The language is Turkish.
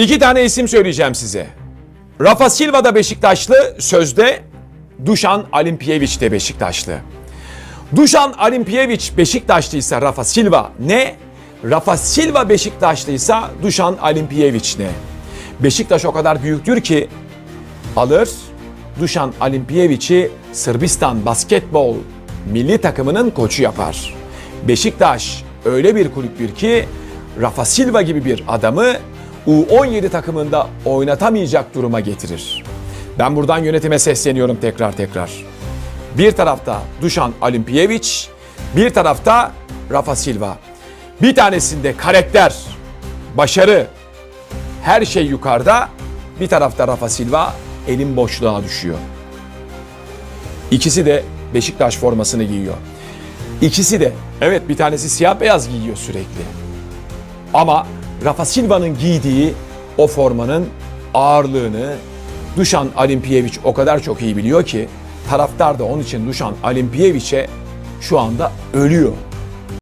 İki tane isim söyleyeceğim size. Rafa Silva da Beşiktaşlı, sözde Dušan Alimpijević de Beşiktaşlı. Dušan Alimpijević Beşiktaşlıysa Rafa Silva ne? Rafa Silva Beşiktaşlıysa Dušan Alimpijević ne? Beşiktaş o kadar büyüktür ki alır Dušan Alimpijević'i Sırbistan basketbol milli takımının koçu yapar. Beşiktaş öyle bir kulüptür ki Rafa Silva gibi bir adamı U17 takımında oynatamayacak duruma getirir. Ben buradan yönetime sesleniyorum tekrar tekrar. Bir tarafta Dušan Alimpijević, bir tarafta Rafa Silva. Bir tanesinde karakter, başarı, her şey yukarıda. Bir tarafta Rafa Silva elin boşluğa düşüyor. İkisi de Beşiktaş formasını giyiyor. İkisi de evet bir tanesi siyah beyaz giyiyor sürekli. Ama Rafa Silva'nın giydiği o formanın ağırlığını Dušan Alimpijević o kadar çok iyi biliyor ki taraftar da onun için Dušan Alimpijević'e şu anda ölüyor.